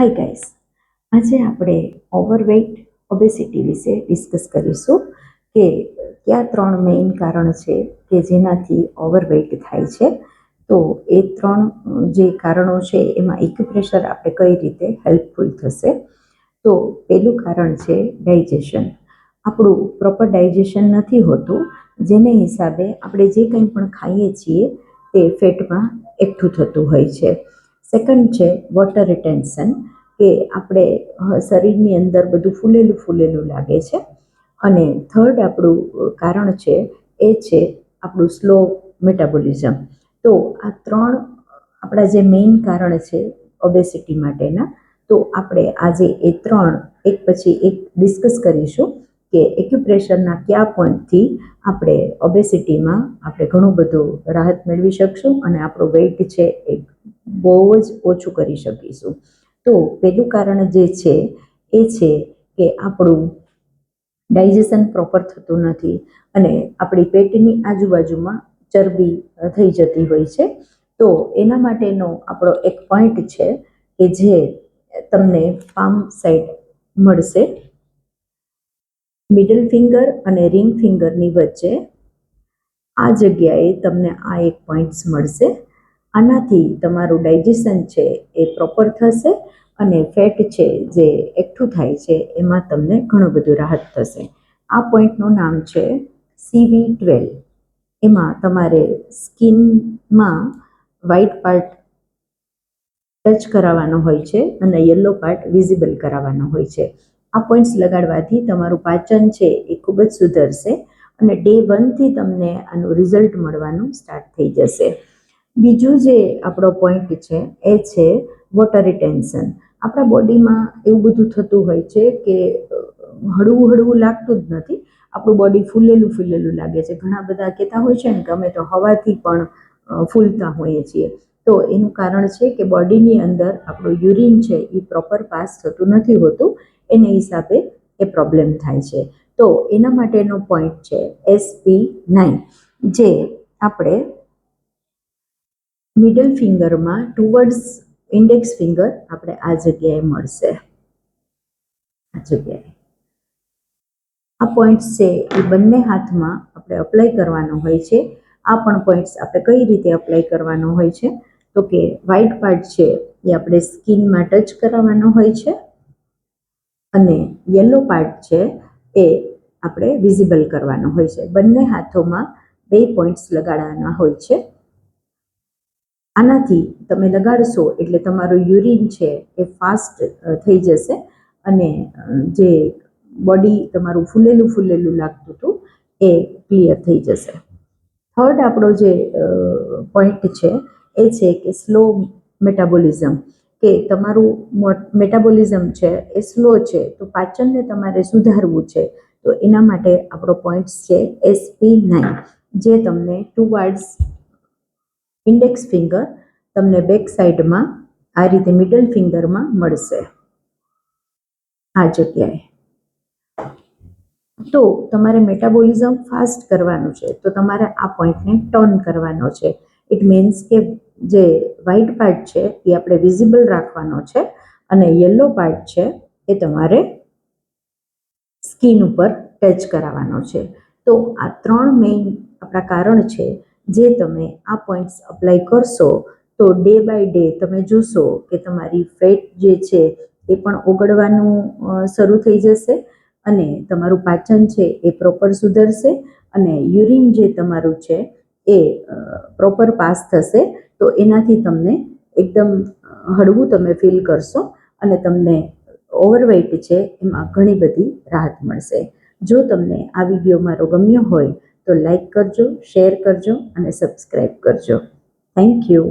Hi guys આજે આપણે overweight obesity વિશે ડિસ્કસ કરીશું કે કયા ત્રણ મેઇન કારણ છે કે જેનાથી ઓવરવેઇટ થાય છે. તો એ ત્રણ જે કારણો છે એમાં ઇક્યુપ્રેશર આપણે કઈ રીતે હેલ્પફુલ થશે. તો પહેલું કારણ છે ડાયજેશન આપણું પ્રોપર ડાયજેશન નથી હોતું. જેને હિસાબે આપણે જે કંઈ પણ ખાઈએ છીએ તે ફેટમાં એકઠું થતું હોય છે. સેકન્ડ છે વોટર રિટેન્શન કે આપણે શરીરની અંદર બધું ફૂલેલું ફૂલેલું લાગે છે. અને થર્ડ આપણું કારણ છે, એ છે આપણું સ્લો મેટાબોલિઝમ તો આ ત્રણ આપણા જે મેઇન કારણ છે ઓબેસિટી માટેના, તો આપણે આજે એ ત્રણ એક પછી એક ડિસ્કસ કરીશું કે એક્યુપ્રેશરના કયા પોઈન્ટથી આપણે ઓબેસિટીમાં આપણે ઘણું બધું રાહત મેળવી શકશું અને આપણું વેઇટ છે એ બહુ જ ઓછું કરી શકીશું. તો પહેલું કારણ જે છે, એ છે કે આપણું ડાયજેશન પ્રોપર થતું નથી અને આપણી પેટની આજુબાજુમાં ચરબી થઈ જતી હોય છે. તો એના માટેનો આપણો એક પોઈન્ટ છે કે જે તમને પામ સાઈડ મળશે. મિડલ ફિંગર અને રિંગ ફિંગરની વચ્ચે આ જગ્યાએ તમને આ એક પોઈન્ટ્સ મળશે. આનાથી તમારું ડાયજેશન છે એ પ્રોપર થશે અને ફેટ છે જે એકઠું થાય છે, એમાં તમને ઘણું બધું રાહત થશે. આ પોઈન્ટનું નામ છે સીવી ટ્વેલ્વ એમાં તમારે સ્કિનમાં વ્હાઇટ પાર્ટ ટચ કરાવવાનો હોય છે અને યલો પાર્ટ વિઝિબલ કરાવવાનો હોય છે. આ પોઈન્ટ્સ લગાડવાથી તમારું પાચન છે એ ખૂબ જ સુધરશે અને ડે વનથી તમને આનું રિઝલ્ટ મળવાનું સ્ટાર્ટ થઈ જશે. બીજું જે આપણો પોઈન્ટ છે એ છે વોટર રિટેન્શન આપણા બોડીમાં એવું બધું થતું હોય છે કે હળવું હળવું લાગતું જ નથી. આપણું બોડી ફૂલેલું ફૂલેલું લાગે છે. ઘણા બધા કહેતા હોય છે ને કે અમે તો હવાથી પણ ફૂલતા હોઈએ છીએ. તો એનું કારણ છે કે બોડીની અંદર આપણું યુરિન છે એ પ્રોપર પાસ થતું નથી હોતું. એને હિસાબે એ પ્રોબ્લેમ થાય છે. તો એના માટેનો પોઈન્ટ છે એસપી નાઇન જે આપણે મિડલ ફિંગરમાં ટુવર્ડ્સ ઇન્ડેક્સ ફિંગર આપણે આ જગ્યાએ મળશે. આ જગ્યાએ. આ પોઈન્ટ્સ છે એ બંને હાથમાં આપણે અપ્લાય કરવાનો હોય છે. આ પણ પોઈન્ટ્સ આપણે કઈ રીતે અપ્લાય કરવાનો હોય છે? તો કે વ્હાઇટ પાર્ટ છે એ આપણે સ્કિનમાં ટચ કરાવવાનો હોય છે. અને યલો પાર્ટ છે એ આપણે વિઝિબલ કરવાનો હોય છે. બંને હાથોમાં બે પોઈન્ટ્સ લગાડવાના હોય છે. આનાથી તમે લગાડશો એટલે તમારું યુરિન છે એ ફાસ્ટ થઈ જશે અને જે બોડી તમારું ફૂલેલું ફૂલેલું લાગતું હતું એ ક્લિયર થઈ જશે. થર્ડ આપણો જે પોઈન્ટ છે એ છે કે સ્લો મેટાબોલિઝમ કે તમારું મેટાબોલિઝમ છે એ સ્લો છે તો પાચનને તમારે સુધારવું છે તો એના માટે આપણો પોઈન્ટ છે એસપી નાઇન જે તમને ટુ વર્ડ્સ ઇન્ડેક્સ ફિંગર તમને બેક સાઈડમાં આ રીતે મિડલ ફિંગરમાં મળશે. આ જગ્યાએ. તો તમારે મેટાબોલિઝમ ફાસ્ટ કરવાનું છે. તો તમારે આ પોઈન્ટને ટર્ન કરવાનો છે. ઇટ મીન્સ કે જે વ્હાઇટ પાર્ટ છે એ આપણે વિઝિબલ રાખવાનો છે અને યલો પાર્ટ છે એ તમારે સ્કિન ઉપર ટચ કરાવવાનો છે. તો આ ત્રણ મેઇન આપણા કારણ છે. જે તમે આ પોઈન્ટ્સ અપ્લાય કરશો, તો ડે બાય ડે તમે જોશો કે તમારી ફેટ જે છે, એ પણ ઓગળવાનું શરૂ થઈ જશે અને તમારું પાચન છે, એ પ્રોપર સુધરશે અને યુરિન જે તમારું છે, એ પ્રોપર પાસ થશે. તો એનાથી તમને એકદમ હળવું તમે ફીલ કરશો અને તમને ઓવરવેઇટ છે, એમાં ઘણી બધી રાહત મળશે. જો તમને આ વીડિયો મારો ગમ્યો હોય તો લાઈક કરજો શેર કરજો અને સબસ્ક્રાઈબ કરજો. Thank you